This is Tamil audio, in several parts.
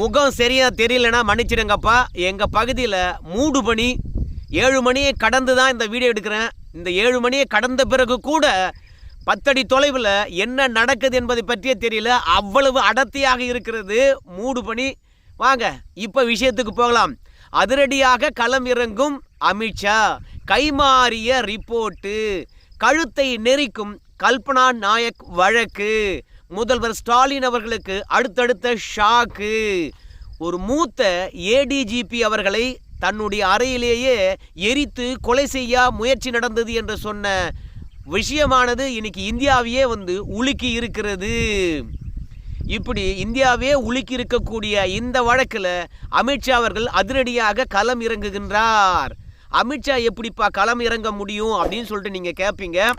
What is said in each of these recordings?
முகம் சரியா தெரியலனா மன்னிச்சிடுங்கப்பா. எங்க பகுதியில் மூடு பணி ஏழு மணியை கடந்து தான் இந்த வீடியோ எடுக்கிறேன். இந்த ஏழு மணியை கடந்த பிறகு கூட பத்தடி தொலைவில் என்ன நடக்குது என்பதை பற்றியே தெரியல. அவ்வளவு அடர்த்தியாக இருக்கிறது மூடு பணி வாங்க இப்போ விஷயத்துக்கு போகலாம். அதிரடியாக களம் இறங்கும் அமித்ஷா. கைமாறிய ரிப்போர்ட்டு. கழுத்தை நெரிக்கும் கல்பனா நாயக் வழக்கு. முதல்வர் ஸ்டாலின் அவர்களுக்கு அடுத்தடுத்த ஷாக்கு. ஒரு மூத்த ஏடிஜிபி அவர்களை தன்னுடைய அறையிலேயே எரித்து கொலை செய்ய முயற்சி நடந்தது என்று சொன்ன விஷயமானது இன்னைக்கு இந்தியாவையே வந்து உலுக்கி இருக்கிறது. இப்படி இந்தியாவே உலுக்கி இருக்கக்கூடிய இந்த வழக்கில் அமித்ஷா அவர்கள் அதிரடியாக களம் இறங்குகின்றார். அமித்ஷா எப்படிப்பா களம் இறங்க முடியும் அப்படின்னு சொல்லிட்டு நீங்கள் கேட்பீங்க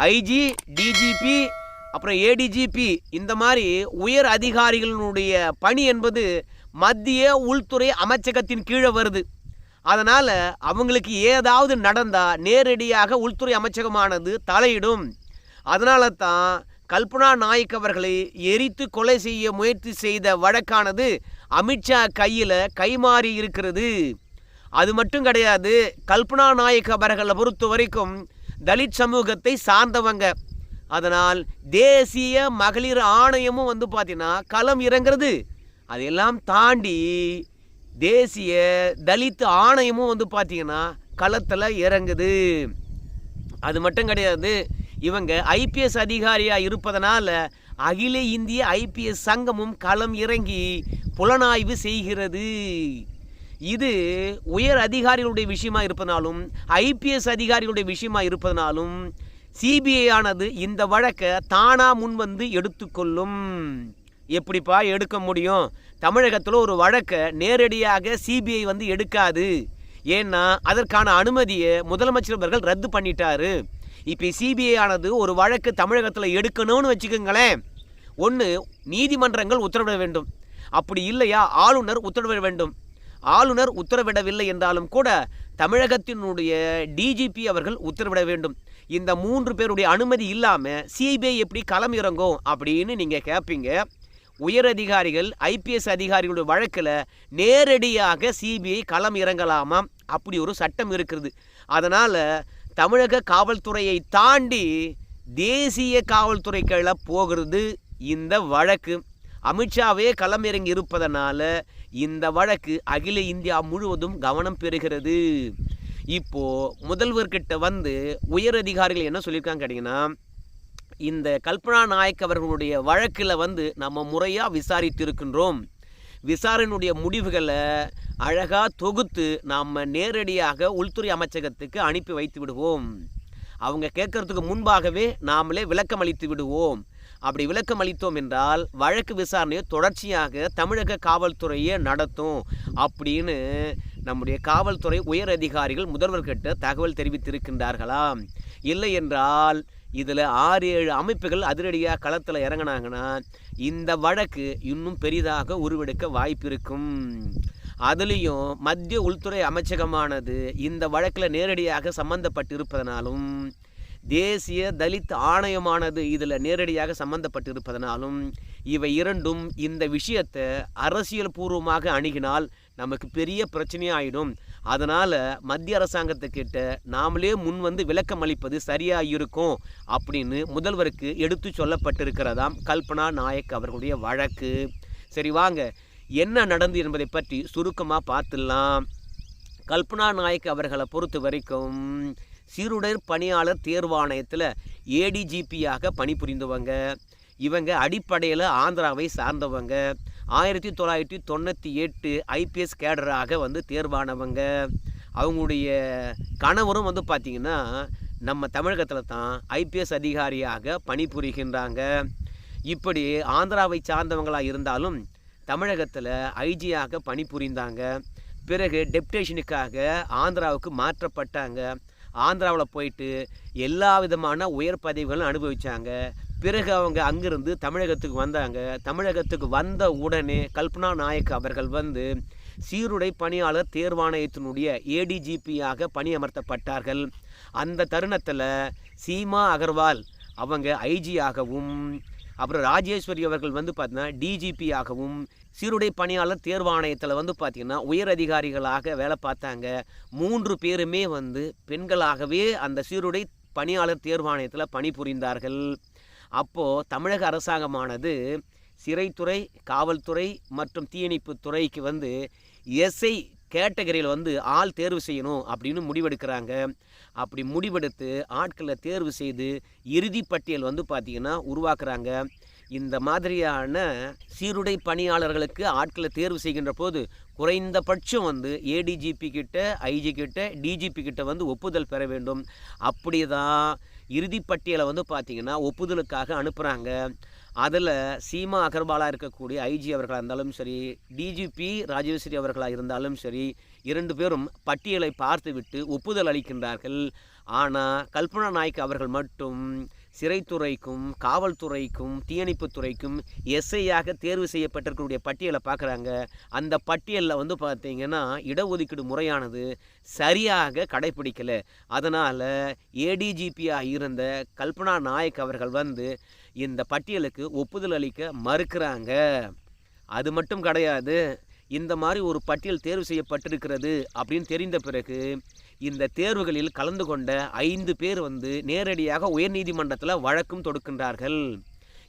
ஐஜி டிஜிபி அப்புறம் ஏடிஜிபி இந்த மாதிரி உயர் அதிகாரிகளினுடைய பணி என்பது மத்திய உள்துறை அமைச்சகத்தின் கீழே வருது. அதனால் அவங்களுக்கு ஏதாவது நடந்தால் நேரடியாக உள்துறை அமைச்சகமானது தலையிடும். அதனால தான் கல்பனா நாயக் அவர்களை எரித்து கொலை செய்ய முயற்சி செய்த வழக்கானது அமித்ஷா கையில் கைமாறி இருக்கிறது. அது மட்டும் கிடையாது கல்பனா நாயக் அவர்களை பொறுத்த வரைக்கும் தலித் சமூகத்தை சார்ந்தவங்க. அதனால் தேசிய மகளிர் ஆணையமும் வந்து பார்த்தீங்கன்னா களம் இறங்குறது. அதையெல்லாம் தாண்டி தேசிய தலித் ஆணையமும் வந்து பார்த்தீங்கன்னா களத்தில் இறங்குது. அது மட்டும் கிடையாது இவங்க ஐபிஎஸ் அதிகாரியாக இருப்பதனால் அகில இந்திய ஐபிஎஸ் சங்கமும் களம் இறங்கி புலனாய்வு செய்கிறது. இது உயர் அதிகாரிகளுடைய விஷயமா இருப்பதனாலும் ஐபிஎஸ் அதிகாரிகளுடைய விஷயமா இருப்பதனாலும் சிபிஐ ஆனது இந்த வழக்கை தானா முன்வந்து எடுத்துக்கொள்ளும். எப்படிப்பா எடுக்க முடியும்? தமிழகத்தில் ஒரு வழக்கை நேரடியாக சிபிஐ வந்து எடுக்காது. ஏன்னா அதற்கான அனுமதியை முதலமைச்சர் அவர்கள் ரத்து பண்ணிட்டாரு. இப்போ சிபிஐ ஆனது ஒரு வழக்கு தமிழகத்தில் எடுக்கணும்னு வச்சுக்கோங்களேன். ஒன்று நீதிமன்றங்கள் உத்தரவிட வேண்டும். அப்படி இல்லையா? ஆளுநர் உத்தரவிட வேண்டும். ஆளுநர் உத்தரவிடவில்லை என்றாலும் கூட தமிழகத்தினுடைய டிஜிபி அவர்கள் உத்தரவிட வேண்டும். இந்த மூன்று பேருடைய அனுமதி இல்லாமல் சிபிஐ எப்படி களம் இறங்கும் அப்படின்னு நீங்கள் கேட்பீங்க உயர் அதிகாரிகள் ஐபிஎஸ் அதிகாரிகளுடைய வழக்கில் நேரடியாக சிபிஐ களம் இறங்கலாமா? அப்படி ஒரு சட்டம் இருக்கிறது. அதனால் தமிழக காவல்துறையை தாண்டி தேசிய காவல்துறை கீழே போகிறது இந்த வழக்கு. அமித்ஷாவே களமிறங்கி இருப்பதனால இந்த வழக்கு அகில இந்தியா முழுவதும் கவனம் பெறுகிறது. இப்போ முதல்வர்கிட்ட வந்து உயர் அதிகாரிகள் என்ன சொல்லியிருக்காங்க கேட்டிங்கன்னா இந்த கல்பனா நாயக் அவர்களுடைய வழக்கில் வந்து நம்ம முறையாக விசாரித்திருக்கின்றோம். விசாரணையுடைய முடிவுகளை அழகாக தொகுத்து நாம் நேரடியாக உள்துறை அமைச்சகத்துக்கு அனுப்பி வைத்து விடுவோம். அவங்க கேட்கறதுக்கு முன்பாகவே நாமளே விளக்கம் அளித்து விடுவோம். அப்படி விளக்கம் அளித்தோம் என்றால் வழக்கு விசாரணையை தொடர்ச்சியாக தமிழக காவல்துறையே நடத்தும் அப்படின்னு நம்முடைய காவல்துறை உயர் அதிகாரிகள் முதல்வர்கிட்ட தகவல் தெரிவித்திருக்கின்றார்களாம் இல்லை என்றால் இதில் ஆறு ஏழு அமைப்புகள் அதிரடியாக களத்தில் இறங்கினாங்கன்னா இந்த வழக்கு இன்னும் பெரிதாக உருவெடுக்க வாய்ப்பு இருக்கும். அதுலேயும் மத்திய உள்துறை அமைச்சகமானது இந்த வழக்கில் நேரடியாக சம்பந்தப்பட்டிருப்பதனாலும் தேசிய தலித் ஆணையமானது இதில் நேரடியாக சம்பந்தப்பட்டிருப்பதனாலும் இவை இரண்டும் இந்த விஷயத்தை அரசியல் பூர்வமாக அணுகினால் நமக்கு பெரிய பிரச்சனையாயிடும். அதனால் மத்திய அரசாங்கத்துக்கிட்ட நாமளே முன் வந்து விளக்கம் அளிப்பது சரியாக இருக்கும் அப்படின்னு முதல்வருக்கு எடுத்து சொல்லப்பட்டிருக்கிறதாம் கல்பனா நாயக் அவர்களுடைய வழக்கு. சரி வாங்க. என்ன நடந்து என்பதை பற்றி சுருக்கமாக பார்த்துடலாம். கல்பனா நாயக் அவர்களை பொறுத்த வரைக்கும் சீருடர் பணியாளர் தேர்வாணையத்தில் ஏடிஜிபியாக பணிபுரிந்தவங்க. இவங்க அடிப்படையில் ஆந்திராவை சார்ந்தவங்க. ஆயிரத்தி தொள்ளாயிரத்தி தொண்ணூற்றி எட்டு ஐபிஎஸ் கேடராக வந்து தேர்வானவங்க. அவங்களுடைய கணவரும் வந்து பார்த்திங்கன்னா நம்ம தமிழகத்தில் தான் ஐபிஎஸ் அதிகாரியாக பணிபுரிகின்றாங்க. இப்படி ஆந்திராவை சார்ந்தவங்களாக இருந்தாலும் தமிழகத்தில் ஐஜியாக பணிபுரிந்தாங்க. பிறகு டெப்டேஷனுக்காக ஆந்திராவுக்கு மாற்றப்பட்டாங்க. ஆந்திராவில் போயிட்டு எல்லா விதமான உயர் பதவிகளும் அனுபவித்தாங்க பிறகு அவங்க அங்கிருந்து தமிழகத்துக்கு வந்தாங்க. தமிழகத்துக்கு வந்த உடனே கல்பனா நாயக் அவர்கள் வந்து சீருடை பணியாளர் தேர்வாணையத்தினுடைய ஏடிஜிபியாக பணியமர்த்தப்பட்டார்கள். அந்த தருணத்தில் சீமா அகர்வால் அவங்க ஐஜியாகவும் அப்புறம் ராஜேஸ்வரி அவர்கள் வந்து பார்த்தீங்கன்னா டிஜிபி ஆகவும் சீருடை பணியாளர் தேர்வாணையத்தில் வந்து பார்த்திங்கன்னா உயர் அதிகாரிகளாக வேலை பார்த்தாங்க. மூன்று பேருமே வந்து பெண்களாகவே அந்த சீருடை பணியாளர் தேர்வாணையத்தில் பணிபுரிந்தார்கள். அப்போது தமிழக அரசாங்கமானது சிறைத்துறை காவல்துறை மற்றும் தீயணைப்பு துறைக்கு வந்து எஸ்ஐ கேட்டகரியில் வந்து ஆள் தேர்வு செய்யணும் அப்படின்னு முடிவெடுக்கிறாங்க. அப்படி முடிவெடுத்து ஆட்களை தேர்வு செய்து இறுதி பட்டியல் வந்து பார்த்திங்கன்னா உருவாக்குறாங்க. இந்த மாதிரியான சீருடை பணியாளர்களுக்கு ஆட்களை தேர்வு செய்கின்ற போது குறைந்தபட்சம் வந்து ஏடிஜிபி கிட்ட ஐஜி கிட்ட டிஜிபி கிட்ட வந்து ஒப்புதல் பெற வேண்டும். அப்படி தான் இறுதி பட்டியலை வந்து பார்த்திங்கன்னா ஒப்புதலுக்காக அனுப்புகிறாங்க அதில் சீமா அகர்வாலாக இருக்கக்கூடிய ஐஜி அவர்களாக இருந்தாலும் சரி டிஜிபி ராஜேஸ்வரி அவர்களாக இருந்தாலும் சரி இரண்டு பேரும் பட்டியலை பார்த்துவிட்டு ஒப்புதல் அளிக்கின்றார்கள். ஆனால் கல்பனா நாயக் அவர்கள் மட்டும் சிறைத்துறைக்கும் காவல்துறைக்கும் தீயணைப்பு துறைக்கும் எஸ்ஐயாக தேர்வு செய்யப்பட்டிருக்கக்கூடிய பட்டியலை பார்க்குறாங்க. அந்த பட்டியலில் வந்து பார்த்திங்கன்னா இடஒதுக்கீடு முறையானது சரியாக கடைப்பிடிக்கலை. அதனால் ஏடிஜிபியாக இருந்த கல்பனா நாயக் அவர்கள் வந்து இந்த பட்டியலுக்கு ஒப்புதல் அளிக்க மறுக்கிறாங்க. அது மட்டும் கிடையாது இந்த மாதிரி ஒரு பட்டியல் தேர்வு செய்யப்பட்டிருக்கிறது அப்படின்னு தெரிந்த பிறகு இந்த தேர்வுகளில் கலந்து கொண்ட ஐந்து பேர் வந்து நேரடியாக உயர்நீதிமன்றத்தில் வழக்கும் தொடுக்கின்றார்கள்.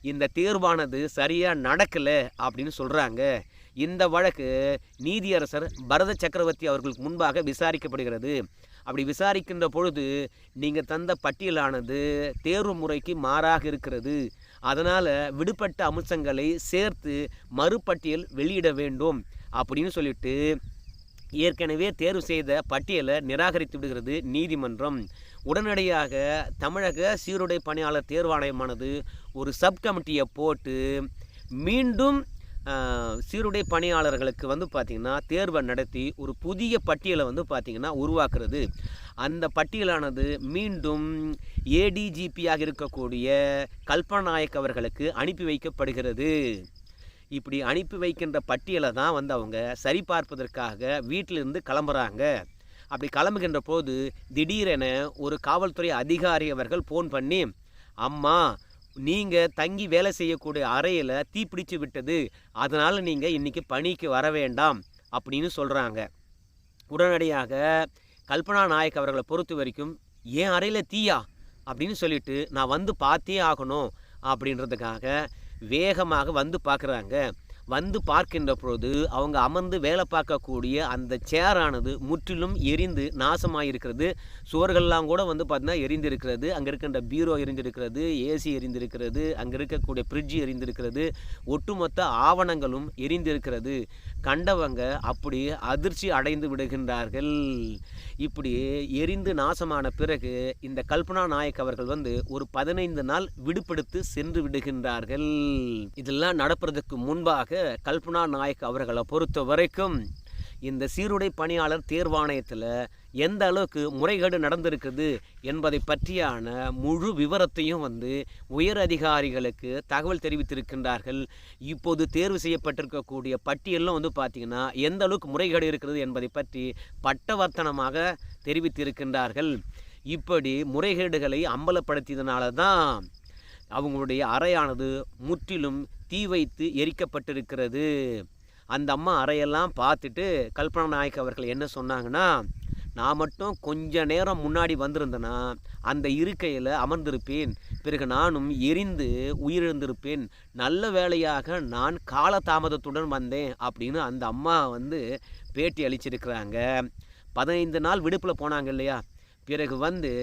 இந்த தேர்வானது சரியாக நடக்கலை அப்படின்னு சொல்கிறாங்க இந்த வழக்கு நீதியரசர் பரத சக்கரவர்த்தி அவர்களுக்கு முன்பாக விசாரிக்கப்படுகிறது. அப்படி விசாரிக்கின்ற பொழுது நீங்கள் தந்த பட்டியலானது தேர்வு முறைக்கு மாறாக இருக்கிறது. அதனால் விடுபட்ட அம்சங்களை சேர்த்து மறுபட்டியல் வெளியிட வேண்டும் அப்படின்னு சொல்லிட்டு ஏற்கனவே தேர்வு செய்த பட்டியலை நிராகரித்து விடுகிறது நீதிமன்றம். உடனடியாக தமிழக சீருடை பணியாளர் தேர்வாணையமானது ஒரு சப் கமிட்டியை போட்டு மீண்டும் சீருடை பணியாளர்களுக்கு வந்து பார்த்திங்கன்னா தேர்வை நடத்தி ஒரு புதிய பட்டியலை வந்து பார்த்திங்கன்னா உருவாக்குறது. அந்த பட்டியலானது மீண்டும் ஏடிஜிபியாக இருக்கக்கூடிய கல்பநாயக் அவர்களுக்கு அனுப்பி வைக்கப்படுகிறது. இப்படி அனுப்பி வைக்கின்ற பட்டியலை தான் வந்து அவங்க சரிபார்ப்பதற்காக வீட்டிலிருந்து கிளம்புறாங்க. அப்படி கிளம்புகின்ற போது திடீரென ஒரு காவல்துறை அதிகாரி அவர்கள் ஃபோன் பண்ணி அம்மா நீங்கள் தங்கி வேலை செய்யக்கூடிய அறையில் தீப்பிடிச்சு விட்டது அதனால் நீங்கள் இன்றைக்கி பணிக்கு வர வேண்டாம் அப்படின்னு சொல்கிறாங்க உடனடியாக கல்பனா நாயக் அவர்களை பொறுத்த வரைக்கும் ஏன் அறையில் தீயா? அப்படின்னு சொல்லிட்டு நான் வந்து பார்த்தே ஆகணும் அப்படின்றதுக்காக வேகமாக வந்து பார்க்குறாங்க. வந்து பார்க்கின்ற பொழுது அவங்க அமர்ந்து வேலை பார்க்கக்கூடிய அந்த சேரானது முற்றிலும் எரிந்து நாசமாயிருக்கிறது. சுவர்கள்லாம் கூட வந்து பார்த்தீங்கன்னா எரிந்திருக்கிறது. அங்கே இருக்கின்ற பீரோ எரிந்திருக்கிறது ஏசி எரிந்திருக்கிறது. அங்கே இருக்கக்கூடிய ஃப்ரிட்ஜ் எரிந்திருக்கிறது. ஒட்டுமொத்த ஆவணங்களும் எரிந்திருக்கிறது. கண்டவங்க அப்படி அதிர்ச்சி அடைந்து விடுகின்றார்கள். இப்படி எரிந்து நாசமான பிறகு இந்த கல்பனா நாயக் அவர்கள் வந்து ஒரு பதினைந்து நாள் விடுபடுத்து சென்று விடுகின்றார்கள். இதெல்லாம் நடப்பதற்கு முன்பாக கல்பனா நாயக் அவர்களை பொறுத்த வரைக்கும் இந்த சீருடை பணியாளர் தேர்வாணையத்தில் எந்த அளவுக்கு முறைகேடு நடந்திருக்குது என்பதை பற்றியான முழு விவரத்தையும் வந்து உயர் அதிகாரிகளுக்கு தகவல் தெரிவித்திருக்கின்றார்கள். இப்போது தேர்வு செய்யப்பட்டிருக்கக்கூடிய பட்டியலும் வந்து பார்த்திங்கன்னா எந்த அளவுக்கு முறைகேடு இருக்கிறது என்பதை பற்றி பட்டவர்த்தனமாக தெரிவித்திருக்கின்றார்கள். இப்படி முறைகேடுகளை அம்பலப்படுத்தியதனால தான் அவங்களுடைய அறையானது முற்றிலும் தீ வைத்து எரிக்கப்பட்டிருக்கிறது. அந்த அம்மா அறையெல்லாம் பார்த்துட்டு கல்பனா நாயக் அவர்கள் என்ன சொன்னாங்கன்னா நான் மட்டும் கொஞ்ச நேரம் முன்னாடி வந்திருந்தேன்னா அந்த இருக்கையில் அமர்ந்திருப்பேன். பிறகு நானும் எரிந்து உயிரிழந்திருப்பேன். நல்ல வேளையாக நான் காலதாமதத்துடன் வந்தேன் அப்படின்னு அந்த அம்மா வந்து பேட்டி அளிச்சிருக்கிறாங்க. பதினைந்து நாள் விடுப்பில் போனாங்க இல்லையா? பிறகு வந்து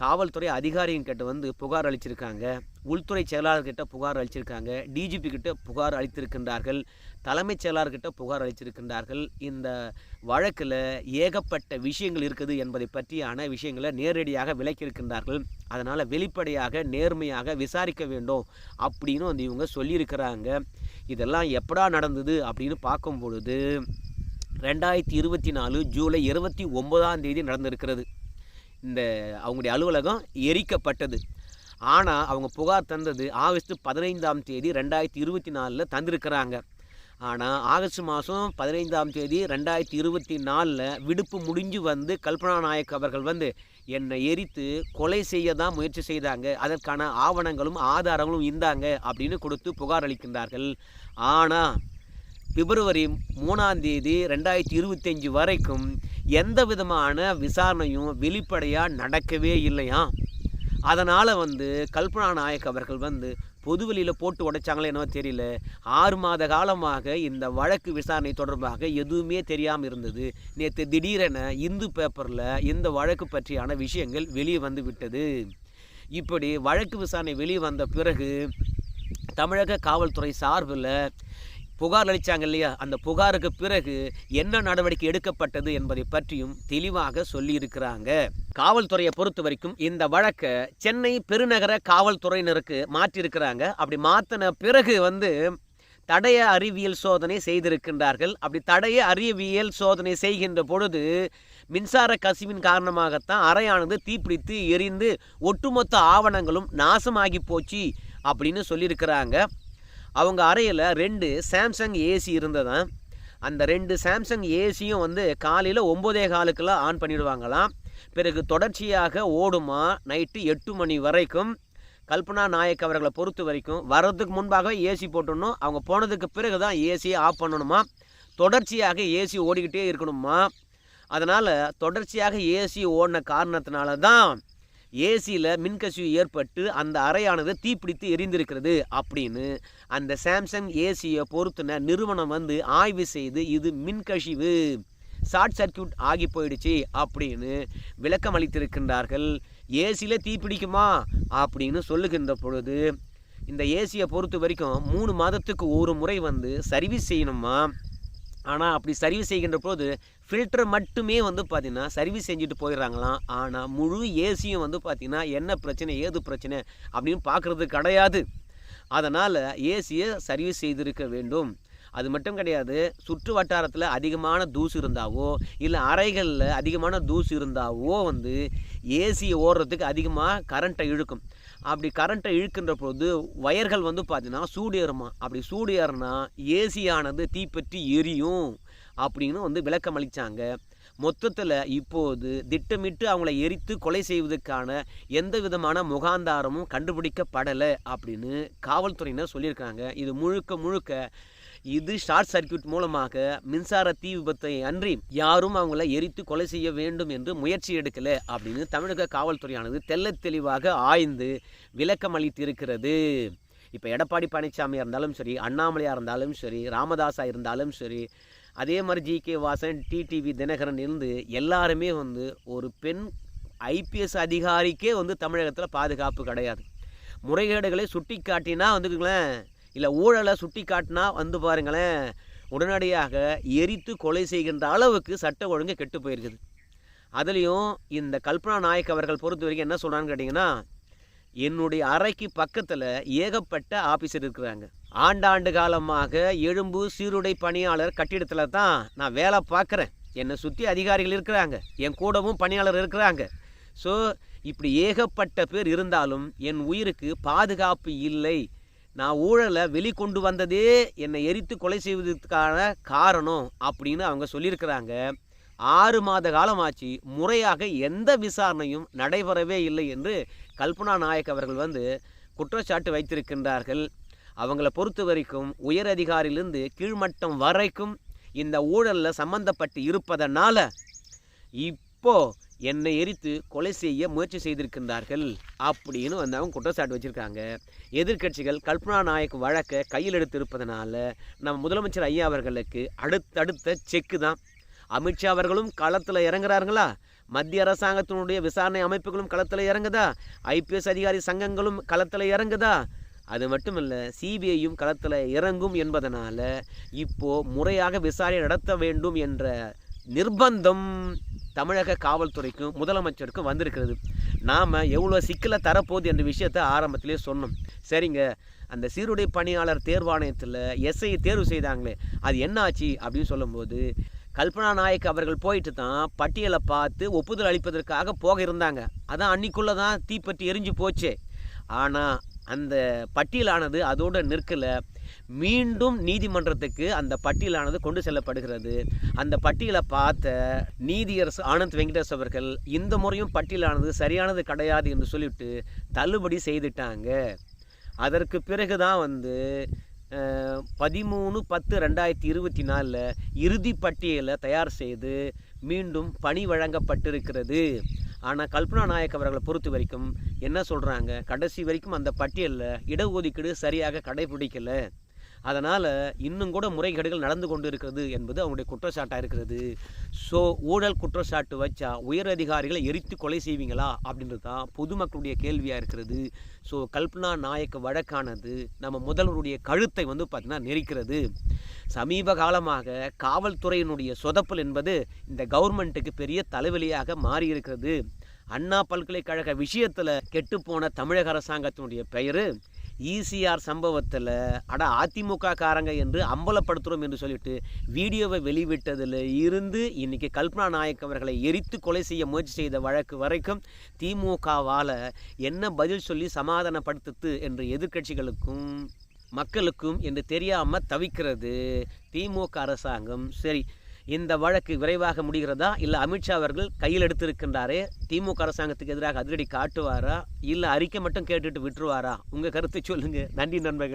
காவல்துறை அதிகாரிகிட்ட வந்து புகார் அளிச்சிருக்காங்க. உள்துறை செயலாளர்கிட்ட புகார் அளிச்சிருக்காங்க. டிஜிபி கிட்ட புகார் அளித்திருக்கின்றார்கள். தலைமைச் செயலாளர்கிட்ட புகார் அளிச்சிருக்கின்றார்கள். இந்த வழக்கில் ஏகப்பட்ட விஷயங்கள் இருக்குது என்பதை பற்றியான விஷயங்களை நேரடியாக விளக்கியிருக்கின்றார்கள். அதனால் வெளிப்படையாக நேர்மையாக விசாரிக்க வேண்டும் அப்படின்னு வந்து இவங்க சொல்லியிருக்கிறாங்க. இதெல்லாம் எப்படா நடந்தது அப்படின்னு பார்க்கும் பொழுது ரெண்டாயிரத்தி இருபத்தி நாலு ஜூலை இருபத்தி ஒன்பதாம் தேதி நடந்திருக்கிறது. இந்த அவங்களுடைய அலுவலகம் எரிக்கப்பட்டது. ஆனால் அவங்க புகார் தந்தது ஆகஸ்ட் பதினைந்தாம் தேதி ரெண்டாயிரத்தி இருபத்தி நாலில் தந்திருக்கிறாங்க. ஆனால் ஆகஸ்ட் மாதம் பதினைந்தாம் தேதி ரெண்டாயிரத்தி இருபத்தி நாலில் விடுப்பு முடிஞ்சு வந்து கல்பனா நாயக் அவர்கள் வந்து என்னை எரித்து கொலை செய்ய தான் முயற்சி செய்தாங்க. அதற்கான ஆவணங்களும் ஆதாரங்களும் இருந்தாங்க அப்படின்னு கொடுத்து புகார் அளிக்கின்றார்கள். ஆனால் பிப்ரவரி மூணாம் தேதி ரெண்டாயிரத்தி இருபத்தஞ்சி வரைக்கும் எந்த விதமான விசாரணையும் வெளிப்படையாக நடக்கவே இல்லையா? அதனால் வந்து கல்பனா நாயக் அவர்கள் வந்து பொதுவெளியில் போட்டு உடைச்சாங்களே என்னவோ தெரியல. ஆறு மாத காலமாக இந்த வழக்கு விசாரணை தொடர்பாக எதுவுமே தெரியாமல் இருந்தது. நேற்று திடீரென இந்து பேப்பரில் இந்த வழக்கு பற்றியான விஷயங்கள் வெளியே வந்து விட்டது. இப்படி வழக்கு விசாரணை வெளியே வந்த பிறகு தமிழக காவல்துறை சார்பில் புகார் அளித்தாங்க இல்லையா? அந்த புகாருக்கு பிறகு என்ன நடவடிக்கை எடுக்கப்பட்டது என்பதை பற்றியும் தெளிவாக சொல்லியிருக்கிறாங்க. காவல்துறையை பொறுத்த வரைக்கும் இந்த வழக்கை சென்னை பெருநகர காவல்துறையினருக்கு மாற்றியிருக்கிறாங்க. அப்படி மாற்றின பிறகு வந்து தடைய அறிவியல் சோதனை செய்திருக்கின்றார்கள். அப்படி தடைய அறிவியல் சோதனை செய்கின்ற பொழுது மின்சார கசிவின் காரணமாகத்தான் அறையானது தீப்பிடித்து எரிந்து ஒட்டுமொத்த ஆவணங்களும் நாசமாகி போச்சு அப்படின்னு சொல்லியிருக்கிறாங்க. அவங்க அறையில் ரெண்டு சாம்சங் ஏசி இருந்ததாம். அந்த ரெண்டு சாம்சங் ஏசியும் வந்து காலையில் ஒம்போதே காலுக்கெல்லாம் ஆன் பண்ணிடுவாங்களாம். பிறகு தொடர்ச்சியாக ஓடுமா நைட்டு எட்டு மணி வரைக்கும். கல்பனா நாயக் அவர்களை பொறுத்த வரைக்கும் வர்றதுக்கு முன்பாக ஏசி போட்டுடணும். அவங்க போனதுக்கு பிறகு தான் ஏசியை ஆஃப் பண்ணணுமா? தொடர்ச்சியாக ஏசி ஓடிக்கிட்டே இருக்கணுமா? அதனால் தொடர்ச்சியாக ஏசி ஓடின காரணத்தினால தான் ஏசியில் மின்கசிவு ஏற்பட்டு அந்த அறையானது தீப்பிடித்து எரிந்திருக்கிறது அப்படின்னு அந்த சாம்சங் ஏசியை பொறுத்துன நிறுவனம் வந்து ஆய்வு செய்து இது மின்கசிவு ஷார்ட் சர்க்கியூட் ஆகி போயிடுச்சு அப்படின்னு விளக்கம் அளித்திருக்கின்றார்கள். ஏசியில் தீப்பிடிக்குமா அப்படின்னு சொல்லுகின்ற பொழுது இந்த ஏசியை பொறுத்த வரைக்கும் மூணு மாதத்துக்கு ஒரு முறை வந்து சர்வீஸ் செய்யணுமா? ஆனால் அப்படி சர்வீஸ் செய்கின்ற போது ஃபில்டர் மட்டுமே வந்து பார்த்திங்கன்னா சர்வீஸ் செஞ்சுட்டு போயிடுறாங்களாம். ஆனால் முழு ஏசியும் வந்து பார்த்திங்கன்னா என்ன பிரச்சனை ஏது பிரச்சனை அப்படின்னு பார்க்குறது கிடையாது. அதனால் ஏசியை சர்வீஸ் செய்திருக்க வேண்டும். அது மட்டும் கிடையாது சுற்று வட்டாரத்தில் அதிகமான தூசு இருந்தாவோ இல்லை அறைகளில் அதிகமான தூசு இருந்தாவோ வந்து ஏசியை ஓடுறதுக்கு அதிகமாக கரண்ட்டை இழுக்கும். அப்படி கரண்ட்டை இழுக்கின்ற பொழுது ஒயர்கள் வந்து பார்த்தீங்கன்னா சூடு ஏறுமா? அப்படி சூடு ஏறுனா ஏசியானது தீப்பற்றி எரியும் அப்படின்னு வந்து விளக்கம் அளித்தாங்க மொத்தத்தில் இப்போது திட்டமிட்டு அவங்கள எரித்து கொலை செய்வதற்கான எந்த விதமான முகாந்தாரமும் கண்டுபிடிக்கப்படலை அப்படின்னு காவல்துறையினர் சொல்லியிருக்காங்க. இது முழுக்க முழுக்க இது ஷார்ட் சர்க்கியூட் மூலமாக மின்சார தீ விபத்தை அன்றி யாரும் அவங்கள எரித்து கொலை செய்ய வேண்டும் என்று முயற்சி எடுக்கல அப்படின்னு தமிழக காவல்துறையானது தெல்ல தெளிவாக ஆய்ந்து விளக்கம் அளித்திருக்கிறது. இப்போ எடப்பாடி பழனிசாமியாக இருந்தாலும் சரி அண்ணாமலையாக இருந்தாலும் சரி ராமதாஸா இருந்தாலும் சரி அதே மாதிரி G K Vasan TTV Dhinakaran இருந்து எல்லாருமே வந்து ஒரு பெண் ஐபிஎஸ் அதிகாரிக்கே வந்து தமிழகத்தில் பாதுகாப்பு கிடையாது. முறைகேடுகளை சுட்டி காட்டினா வந்துக்குங்களேன் இல்லை ஊழலை சுட்டி காட்டினா வந்து பாருங்களேன் உடனடியாக எரித்து கொலை செய்கின்ற அளவுக்கு சட்ட ஒழுங்கு கெட்டு போயிருக்குது. அதுலேயும் இந்த கல்பனா நாயக் அவர்கள் பொறுத்த வரைக்கும் என்ன சொல்கிறான்னு கேட்டிங்கன்னா என்னுடைய அறைக்கு பக்கத்தில் ஏகப்பட்ட ஆஃபீஸர் இருக்கிறாங்க. ஆண்டாண்டு காலமாக எழும்பு சீருடை பணியாளர் கட்டிடத்தில் தான் நான் வேலை பார்க்குறேன். என்னை சுற்றி அதிகாரிகள் இருக்கிறாங்க. என் கூடவும் பணியாளர் இருக்கிறாங்க. ஸோ இப்படி ஏகப்பட்ட பேர் இருந்தாலும் என் உயிருக்கு பாதுகாப்பு இல்லை. நான் ஊழலை வெளிக்கொண்டு வந்ததே என்னை எரித்து கொலை செய்வதற்கான காரணம் அப்படின்னு அவங்க சொல்லியிருக்கிறாங்க. ஆறு மாத காலமாச்சு. முறையாக எந்த விசாரணையும் நடைபெறவே இல்லை என்று கல்பனா நாயக் அவர்கள் வந்து குற்றச்சாட்டு வைத்திருக்கின்றார்கள். அவங்கள பொறுத்த வரைக்கும் உயர் அதிகாரியிலிருந்து கீழ்மட்டம் வரைக்கும் இந்த ஊழலில் சம்பந்தப்பட்டு இருப்பதனால இப்போது என்னை எரித்து கொலை செய்ய முயற்சி செய்திருக்கின்றார்கள் அப்படின்னு வந்து அவங்க குற்றச்சாட்டு வச்சுருக்காங்க. எதிர்க்கட்சிகள் கல்பனா நாயக் வழக்கை கையில் எடுத்திருப்பதனால நம்ம முதலமைச்சர் ஐயா அவர்களுக்கு அடுத்தடுத்த செக்கு தான். அமித்ஷா அவர்களும் களத்தில் இறங்குறாருங்களா மத்திய அரசாங்கத்தினுடைய விசாரணை அமைப்புகளும் களத்தில் இறங்குதா? ஐபிஎஸ் அதிகாரி சங்கங்களும் களத்தில் இறங்குதா? அது மட்டும் இல்லை சிபிஐயும் களத்தில் இறங்கும் என்பதனால் இப்போது முறையாக விசாரணை நடத்த வேண்டும் என்ற நிர்பந்தம் தமிழக காவல்துறைக்கும் முதலமைச்சருக்கும் வந்திருக்கிறது. நாம் எவ்வளோ சிக்கலை தரப்போகுது என்ற விஷயத்தை ஆரம்பத்திலே சொன்னோம். சரிங்க அந்த சீருடை பணியாளர் தேர்வாணையத்தில் எஸ்ஐ தேர்வு செய்தாங்களே அது என்ன ஆச்சு அப்படின்னு சொல்லும்போது கல்பனா நாயக் அவர்கள் போயிட்டு தான் பட்டியலை பார்த்து ஒப்புதல் அளிப்பதற்காக போக இருந்தாங்க. அதான் அன்னைக்குள்ளே தான் தீப்பற்றி எரிஞ்சு போச்சே. ஆனால் அந்த பட்டியலானது அதோடு நிற்கலை. மீண்டும் நீதிமன்றத்துக்கு அந்த பட்டியலானது கொண்டு செல்லப்படுகிறது. அந்த பட்டியலை பார்த்த நீதியரசு ஆனந்த் வெங்கடேஷ் அவர்கள் இந்த முறையும் பட்டியலானது சரியானது கிடையாது என்று சொல்லிவிட்டு தள்ளுபடி செய்துட்டாங்க. அதற்கு பிறகு தான் வந்து பதிமூணு பத்து ரெண்டாயிரத்தி இருபத்தி நாலில் இறுதி பட்டியலை தயார் செய்து மீண்டும் பணி வழங்கப்பட்டிருக்கிறது. ஆனால் கல்பனா நாயக் அவர்களை பொறுத்த வரைக்கும் என்ன சொல்கிறாங்க கடைசி வரைக்கும் அந்த பட்டியலில் இடஒதுக்கீடு சரியாக கடைபிடிக்கலை. அதனால் இன்னும் கூட முறைகேடுகள் நடந்து கொண்டு இருக்கிறது என்பது அவங்களுடைய குற்றச்சாட்டாக இருக்கிறது. ஸோ ஊழல் குற்றச்சாட்டு வச்சா உயர் அதிகாரிகளை எரித்து கொலை செய்வீங்களா? அப்படின்றது தான் பொதுமக்களுடைய கேள்வியாக இருக்கிறது. ஸோ கல்பனா நாயக் வழக்கானது நம்ம முதல்வருடைய கழுத்தை வந்து பார்த்திங்கன்னா நெரிக்கிறது. சமீப காலமாக காவல்துறையினுடைய சொதப்பல் என்பது இந்த கவர்மெண்ட்டுக்கு பெரிய தலைவலியாக மாறியிருக்கிறது. அண்ணா பல்கலைக்கழக விஷயத்தில் கெட்டுப்போன தமிழக அரசாங்கத்தினுடைய பெயர் ஈசிஆர் சம்பவத்தில் அட அதிமுக காரங்க என்று அம்பலப்படுத்துகிறோம் என்று சொல்லிட்டு வீடியோவை வெளிவிட்டதில் இருந்து இன்னைக்கு கல்பனா நாயக் அவர்களை எரித்து கொலை செய்ய முயற்சி செய்த வழக்கு வரைக்கும் திமுகவால் என்ன பதில் சொல்லி சமாதானப்படுத்துது என்று எதிர்க்கட்சிகளுக்கும் மக்களுக்கும் என்று தெரியாமல் தவிக்கிறது திமுக அரசாங்கம். சரி இந்த வழக்கு விரைவாக முடிகிறதா? இல்லை அமித்ஷா அவர்கள் கையில் எடுத்திருக்கின்றாரே? திமுக அரசாங்கத்துக்கு எதிராக அதிரடி காட்டுவாரா? இல்லை அறிக்கை மட்டும் கேட்டுட்டு விட்டுருவாரா? உங்கள் கருத்தை சொல்லுங்கள் நன்றி நண்பர்கள்.